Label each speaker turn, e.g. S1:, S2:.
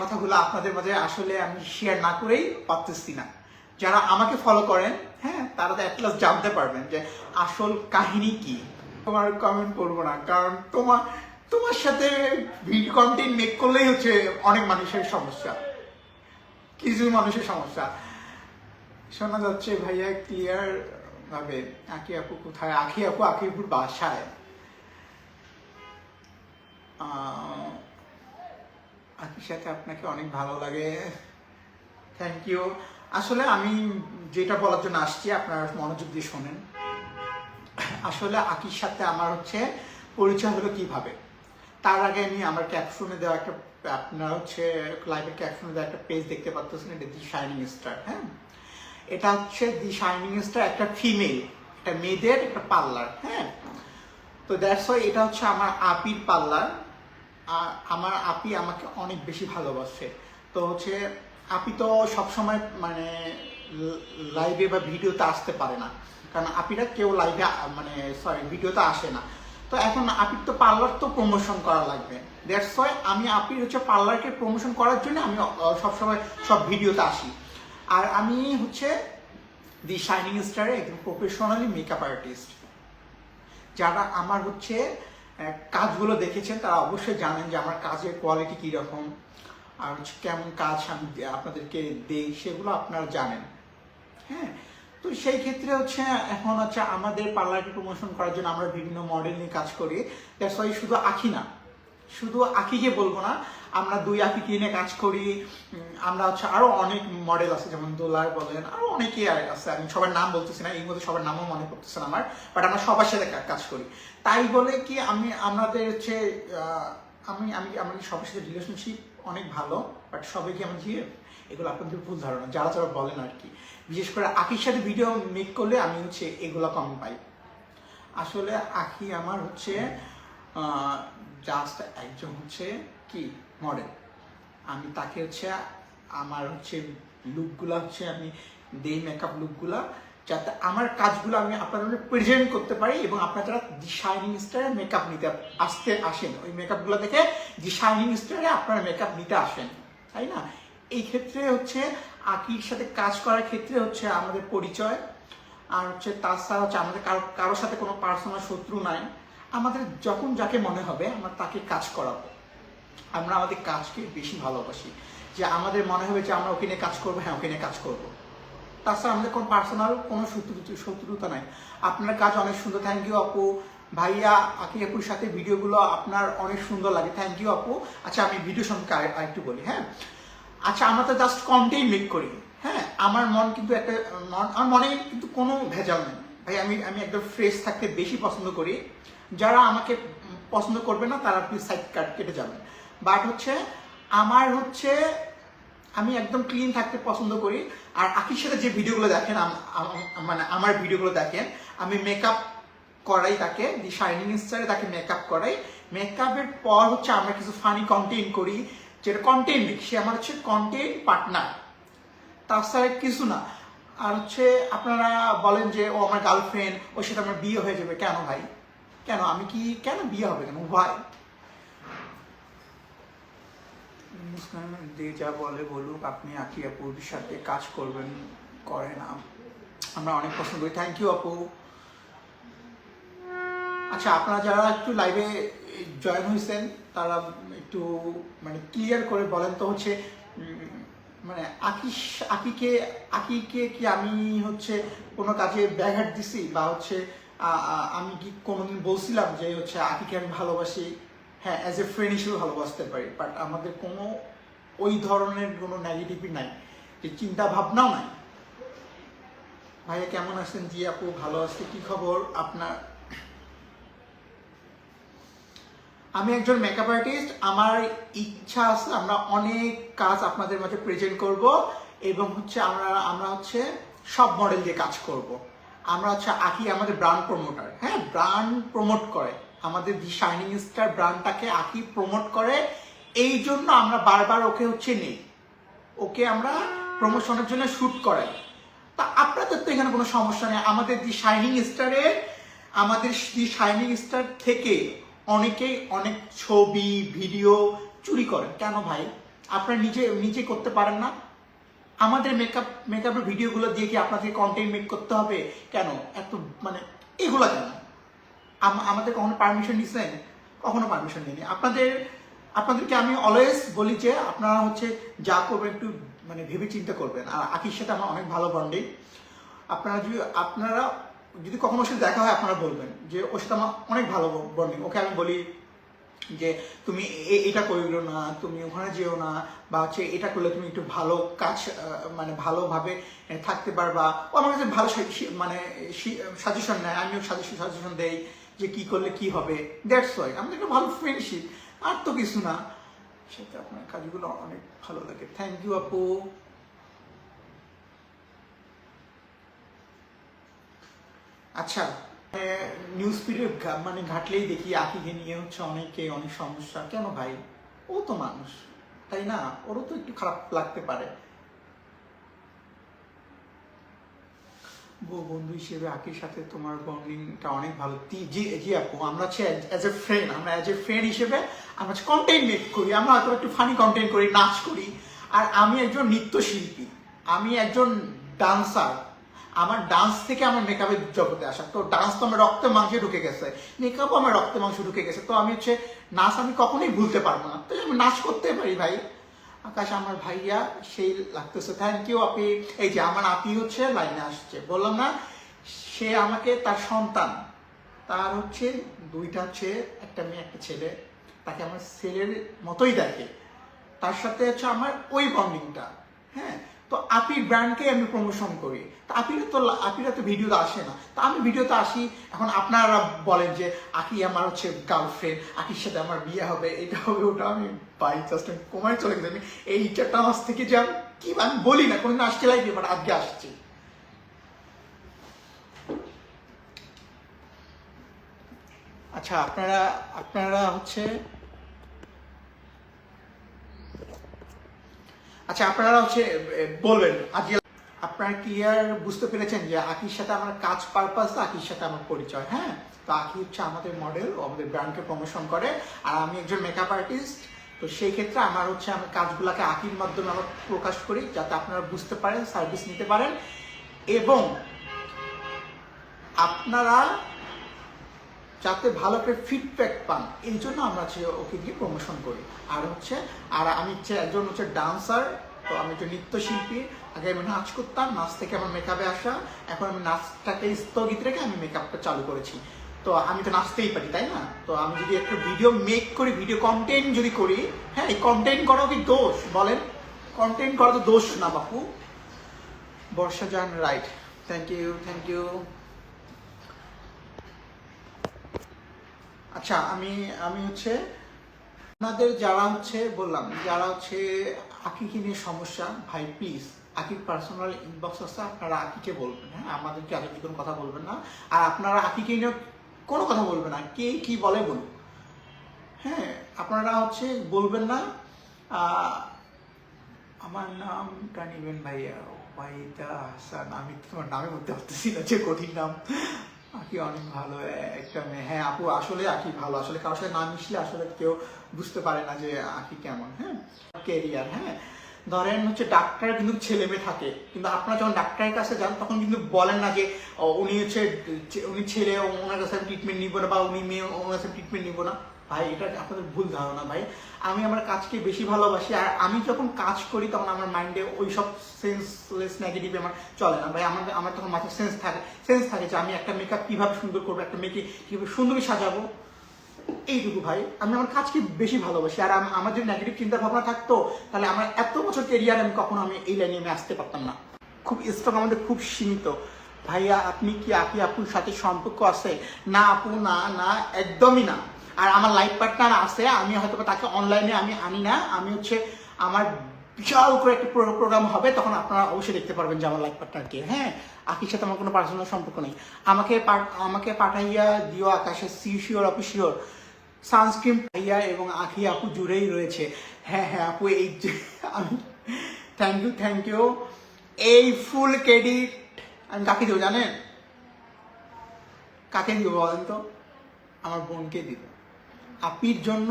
S1: কথাগুলো আপনাদের মাঝে আসলে আমি শেয়ার না করেই পারতেছি না। যারা আমাকে ফলো করেন হ্যাঁ তারা তো অ্যাটলাস জানতে পারবেন যে আসল কাহিনী কি। তোমার কমেন্ট করব না, কারণ তোমার তোমার সাথে ভিডিও কন্টেন্ট মেক করলেই হচ্ছে অনেক মানুষের সমস্যা। কিছু মানুষের সমস্যা। শোনা যাচ্ছে ভাইয়া ক্লিয়ার ভাবে, আকি আপু কোথায়? আখি আপু আকিপুর বাসায়। আকির সাথে আপনাকে অনেক ভালো লাগে। থ্যাংক ইউ আসলে আমি যেটা বলার জন্য আসছি, আপনারা মনোযোগ দিয়ে শোনেন। আসলে আকির সাথে আমার হচ্ছে পরিচয় হলো কীভাবে? তার আগে আমি আমার ক্যাপশনে দেওয়া একটা, আপনার হচ্ছে লাইভের ক্যাপশনে দেওয়া একটা পেজ দেখতে পাচ্ছেন এটা দি শাইনিং স্টার হ্যাঁ? এটা হচ্ছে দি শাইনিং স্টার একটা ফিমেল একটা মেয়েদের একটা পার্লার হ্যাঁ? তো দ্যাটস ওয়াই এটা হচ্ছে আমার আপির পার্লার আর আমার আপি আমাকে অনেক বেশি ভালোবাসে। তো হচ্ছে, আপি তো সবসময় মানে লাইভে বা ভিডিওতে আসতে পারে না। কারণ আপিরা কেউ লাইভে মানে সরি ভিডিওতে আসে না। তো এখন আপির তো পার্লার তো প্রমোশন করা লাগবে। দ্যাটস ওয়াই আমি আপির হচ্ছে পার্লারকে প্রমোশন করার জন্য আমি সবসময় সব ভিডিওতে আসি। আর আমি হচ্ছে দি শাইনিং স্টারে একজন প্রফেশনালি মেকআপ আর্টিস্ট যারা আমার হচ্ছে কাজগুলো দেখেছেন, তারা অবশ্যই জানেন যে আমার কাজের কোয়ালিটি কীরকম, আর হচ্ছে কেমন কাজ আমি আপনাদেরকে দেই, সেগুলো আপনারা জানেন। হ্যাঁ? তো সেই ক্ষেত্রে হচ্ছে, এখন হচ্ছে আমাদের পার্লারকে প্রমোশন করার জন্য আমরা বিভিন্ন মডেল নিয়ে কাজ করি। দ্যাটস ওয়াই শুধু আঁকি না। শুধু আঁকিকে বলব না, আমরা দুই আঁকি নিয়ে কাজ করি আমরা হচ্ছে আরও অনেক মডেল আছে, যেমন দোলার বলেন, আরও অনেকেই আছে, আমি সবার নাম বলতেছি না এই মধ্যে সবার নামও মনে পড়তেছে না আমার বাট আমরা সবার সাথে কাজ করি। তাই বলে কি আমি, আমাদের হচ্ছে আমি আমি আমাদের সবার সাথে রিলেশনশিপ অনেক ভালো বাট সবাই কি আমার জিএফ এগুলো আপনাদের ভুল ধারণা, যারা যারা বলেন আর কি। বিশেষ করে আঁকির সাথে ভিডিও মেক করলে আমি হচ্ছে এগুলো কম পাই। আসলে আঁকি আমার হচ্ছে জাস্ট একজন হচ্ছে কি? মডেল আমি তাকে হচ্ছে, আমার হচ্ছে লুকগুলা হচ্ছে আমি দেই মেকআপ লুকগুলা যাতে আমার কাজগুলো আমি আপনাদের প্রেজেন্ট করতে পারি এবং আপনারা দি শাইনিং স্টারে মেকআপ নিতে আসতে আসেন, ওই মেকআপগুলো দেখে দি শাইনিং স্টারে আপনারা মেকআপ নিতে আসেন, তাই না? এই ক্ষেত্রে হচ্ছে আকির সাথে কাজ করার ক্ষেত্রে হচ্ছে আমাদের পরিচয়, আর হচ্ছে তাছাড়া হচ্ছে আমাদের কারও, কারোর সাথে কোনো পার্সোনাল শত্রু নাই। আমাদের যখন যাকে মনে হবে, আমরা তাকে কাজ করাবো। আমরা আমাদের কাজকে বেশি ভালোবাসি। যে আমাদের মনে হবে যে আমরা ওকে নিয়ে কাজ করব হ্যাঁ ওকে নিয়ে কাজ করব। তাছাড়া আমাদের কোনো পার্সোনাল কোনো শত্রু শত্রুতা নাই। আপনার কাজ অনেক সুন্দর। থ্যাংক ইউ আপু। ভাইয়া আকি আপুর সাথে ভিডিওগুলো আপনার অনেক সুন্দর লাগে। থ্যাংক ইউ আপু। আচ্ছা আমি ভিডিও আর- আরেকটু বলি হ্যাঁ? আচ্ছা আমরা তো জাস্ট কন্টেন্ট মেক করি। হ্যাঁ আমার মন কিন্তু একটা মন আমার মনে কিন্তু কোনো ভেজাল নেই। ভাই, আমি আমি একদম ফ্রেশ থাকতে বেশি পছন্দ করি। যারা আমাকে পছন্দ করবে না, তারা প্লিজ সাইড কাট কেটে যাবেন বাট হচ্ছে, আমার হচ্ছে, আমি একদম ক্লিন থাকতে পছন্দ করি। আর আকির সাথে যে ভিডিওগুলো দেখেন মানে আমার ভিডিওগুলো দেখেন, আমি মেকআপ করাই তাকে দি শাইনিং স্টারে তাকে মেকআপ করাই। মেকআপের পর হচ্ছে আমরা কিছু ফানি কন্টেন্ট করি, যেটা কন্টেন্ট সে আমার হচ্ছে কন্টেন্ট পার্টনার তাছাড়া কিছু না। আর হচ্ছে আপনারা বলেন যে ও আমার গার্লফ্রেন্ড ওর সাথে আমার বিয়ে হয়ে যাবে। কেন ভাই? কেন? আমি কি কেন বিয়ে হবে কেন? ভাই মুসকান যে যা বলে বলুক আপনি আকি আপুর সাথে কাজ করবেন করেন আম- আমরা অনেক পছন্দ করি। থ্যাংক ইউ আপু। আচ্ছা আপনারা যারা একটু লাইভে জয়েন হয়েছেন তারা একটু মানে ক্লিয়ার করে বলেন তো হচ্ছে মানে আকি আকিকে আকিকে কি আমি হচ্ছে কোনো কাজে ব্যাঘাট দিছি? বা হচ্ছে আমি কি কোনোদিন বলছিলাম যে হচ্ছে আকিকে আমি ভালোবাসি? হ্যাঁ অ্যাজ এ ফ্রেন্ড হিসেবে ভালোবাসতে পারি বাট আমাদের কোনো ওই ধরনের কোনো নেগেটিভই নাই। যে চিন্তা ভাবনাও নাই। ভাইয়া, কেমন আছেন? জি আপু, ভালো আছে। কি খবর? আপনার আমি একজন মেকআপ আর্টিস্ট আমার ইচ্ছা আছে আমরা অনেক কাজ আপনাদের মাঝে প্রেজেন্ট করব এবং হচ্ছে আমরা আমরা হচ্ছে সব মডেল দিয়ে কাজ করব। আমরা হচ্ছে আঁকি আমাদের ব্র্যান্ড প্রমোটার হ্যাঁ? ব্র্যান্ড প্রমোট করে। আমাদের দি শাইনিং স্টার ব্র্যান্ডটাকে আঁকি প্রমোট করে, এই জন্য আমরা বারবার ওকে হচ্ছে নেই। ওকে আমরা প্রমোশনের জন্য শ্যুট করাই। তা আপনাদের তো এখানে কোনো সমস্যা নেই। আমাদের দি শাইনিং স্টারে আমাদের দি শাইনিং স্টার থেকে অনেকেই অনেক ছবি, ভিডিও চুরি করেন। কেন ভাই? আপনারা নিজে নিজে করতে পারেন না? আমাদের মেকআপ মেকআপের ভিডিওগুলো দিয়ে কি আপনাদের কন্টেন্ট মেক করতে হবে? কেন? এত মানে এগুলো কেন? আমাদের কখনো পারমিশন নিছেন? কখনো পারমিশন নিইনি আপনাদের, আপনাদেরকে আমি অলওয়েজ বলি যে আপনারা হচ্ছে যা করবেন একটু মানে ভেবে চিন্তা করবেন। আর আকির সাথে আমার অনেক ভালো বন্ডিং আপনারা যদি, আপনারা যদি কখনো ওর সাথে দেখা হয়, আপনারা বলবেন যে ওর সাথে আমার অনেক ভালো বন্ডিং ওকে আমি বলি যে, তুমি এটা করিও না, তুমি ওখানে যেও না, বা হচ্ছে এটা করলে তুমি একটু ভালো কাজ মানে ভালোভাবে থাকতে পারবা। ও আমার কাছে ভালো মানে সাজেশন নেয়, আমিও সাজেশন সাজেশন দেই যে, কি করলে কি হবে? দ্যাটস ওয়াই আমাদের একটা ভালো ফ্রেন্ডশিপ আর তো কিছু না। সেটা আপনার কাজগুলো অনেক ভালো লাগে। থ্যাংক ইউ আপু। আচ্ছা নিউজ ফিডে মানে ঘাটলেই দেখি আকিকে নিয়ে হচ্ছে অনেকে অনেক সমস্যা। কেন ভাই? ও তো মানুষ, তাই না? ওরও তো একটু খারাপ লাগতে পারে। বন্ধু হিসেবে আকির সাথে তোমার বন্ডিংটা অনেক ভালো। জি জি আপু, আমরা হচ্ছে অ্যাজ এ ফ্রেন্ড আমরা অ্যাজ এ ফ্রেন্ড হিসেবে আমরা হচ্ছে কন্টেন্ট মেক করি, আমরা হয়তো একটু ফানি কন্টেন্ট করি, নাচ করি। আর আমি একজন নৃত্যশিল্পী, আমি একজন ডান্সার আমার ডান্স থেকে আমার মেকআপের জগতে আসা। তো ডান্স তো আমার রক্তে মাংসে ঢুকে গেছে। মেকআপও আমার রক্তে মাংসে ঢুকে গেছে। তো আমি হচ্ছে নাচ আমি কখনোই ভুলতে পারব না। তো আমি নাচ করতে পারি ভাই। আকাশ, আমার ভাইয়া, সেই লাগতেছে। থ্যাংক ইউ আপি এই যে আমার আপি হচ্ছে লাইনে আসছে। বললাম না, সে আমাকে তার সন্তান, তার হচ্ছে দুইটা হচ্ছে একটা মেয়ে, একটা ছেলে, তাকে আমার ছেলের মতোই দেখে। তার সাথে হচ্ছে আমার ওই বন্ডিংটা হ্যাঁ? তো আপির ব্র্যান্ডকে আমি প্রমোশন করি। তো আপিরা তো আপিরা তো ভিডিওতে আসে না। তা আমি ভিডিওতে আসি, এখন আপনারা বলেন যে, আকি আমার হচ্ছে গার্লফ্রেন্ড আকির সাথে আমার বিয়ে হবে, এটা হবে, ওটা আমি বাই জাস্ট আমি কমায় চলে গেছি। আমি এই চারটা মাস থেকে যে আমি কি আমি বলি না, কোনোদিন আসতে লাগবে বাট আজকে আসছি। আচ্ছা আপনারা আপনারা হচ্ছে আচ্ছা আপনারা হচ্ছে বলবেন, আজকে আপনারা ক্লিয়ার বুঝতে পেরেছেন যে আকির সাথে আমার কাজ পারপাস আকির সাথে আমার পরিচয় হ্যাঁ? তো আকি হচ্ছে আমাদের মডেল আমাদের ব্র্যান্ডকে প্রমোশন করে, আর আমি একজন মেকআপ আর্টিস্ট তো সেই ক্ষেত্রে আমার হচ্ছে, আমি কাজগুলোকে আকির মাধ্যমে আমরা প্রকাশ করি, যাতে আপনারা বুঝতে পারেন সার্ভিস নিতে পারেন, এবং আপনারা যাতে ভালো করে ফিডব্যাক পান। এই জন্য আমরা হচ্ছে ওকে গিয়ে প্রমোশন করি। আর হচ্ছে, আর আমি হচ্ছে একজন হচ্ছে ডান্সার তো আমি হচ্ছে নৃত্যশিল্পী। আগে আমি নাচ করতাম, নাচ থেকে আমার মেকআপে আসা। এখন আমি নাচটাকে স্থগিত রেখে আমি মেকআপটা চালু করেছি। তো আমি তো নাচতেই পারি, তাই না? তো আমি যদি একটা ভিডিও মেক করি ভিডিও কন্টেন্ট যদি করি হ্যাঁ এই কন্টেন্ট করা কি দোষ? বলেন। কন্টেন্ট করা তো দোষ না, বাপু। বর্ষা যান right thank you thank you আচ্ছা আমি আমি হচ্ছে আপনাদের যারা হচ্ছে বললাম, যারা হচ্ছে আকিকে নিয়ে সমস্যা, ভাই প্লিজ আকির পার্সোনাল ইনবক্স আছে, আপনারা আকিকে বলবেন হ্যাঁ? আমাদেরকে আকিকে কোনো কথা বলবেন না? আর আপনারা আকিকে নিয়ে কোনো কথা বলবেন না, কে কি বলে বলুন। হ্যাঁ আপনারা হচ্ছে বলবেন না। আমার নামটা নিবেন ভাইয়া ওয়াইদা হাসান, আমি তোমার নামে বলতে পারতেছি না, যে কঠিন নাম। আকি অনেক ভালো একটা মেয়ে হ্যাঁ আপু আসলে আকি ভালো। আসলে কারোর সাথে না মিশলে আসলে কেউ বুঝতে পারে না যে আকি কেমন হ্যাঁ? কেরিয়ার হ্যাঁ? ধরেন হচ্ছে ডাক্তার কিন্তু ছেলে মেয়ে থাকে, কিন্তু আপনারা যখন ডাক্তারের কাছে যান, তখন কিন্তু বলেন না যে উনি হচ্ছে, উনি ছেলে ওনার কাছে ট্রিটমেন্ট নিব না বা উনি মেয়ে ওনার কাছে ট্রিটমেন্ট নিব না। ভাই, এটা আপনাদের ভুল ধারণা, ভাই। আমি আমার কাজকে বেশি ভালোবাসি, আর আমি যখন কাজ করি, তখন আমার মাইন্ডে ওই সব সেন্সলেস নেগেটিভ আমার চলে না। ভাই, আমার আমার তখন মাথায় সেন্স থাকে সেন্স থাকে যে আমি একটা মেকআপ কীভাবে সুন্দর করব, একটা মেয়েকে কীভাবে সুন্দরী সাজাবো। এইটুকু ভাই, আমি আমার কাজকে বেশি ভালোবাসি, আর আম- আমার যদি নেগেটিভ চিন্তা ভাবনা থাকতো, তাহলে আমার এত বছর কেরিয়ার আমি কখনো আমি এই লাইনে আমি আসতে পারতাম না। খুব স্ট্রং আমাদের খুব সীমিত। ভাইয়া, আপনি কি, আপনি আপুর সাথে সম্পর্ক আছে? না আপু, না না, একদমই না। আর আমার লাইফ পার্টনার আছে, আমি হয়তো তাকে অনলাইনে আমি আনি না, আমি হচ্ছে আমার বিশাল করে একটা প্রোগ্রাম হবে, তখন আপনারা অবশ্যই দেখতে পারবেন যে আমার লাইফ পার্টনারকে হ্যাঁ আকির সাথে আমার কোনো পার্সোনাল সম্পর্ক নেই। আমাকে আমাকে পাঠাইয়া দিও আকাশে সি শিওর আপু শিওর সানস্ক্রিন পাইয়া এবং আখি আপু জুড়েই রয়েছে। হ্যাঁ হ্যাঁ আপু, এই আমি থ্যাংক ইউ থ্যাংক ইউ এই ফুল ক্রেডিট আমি কাকে দেবো জানেন? কাকে দিব বলেন তো? আমার বোনকে দিব। আপির জন্য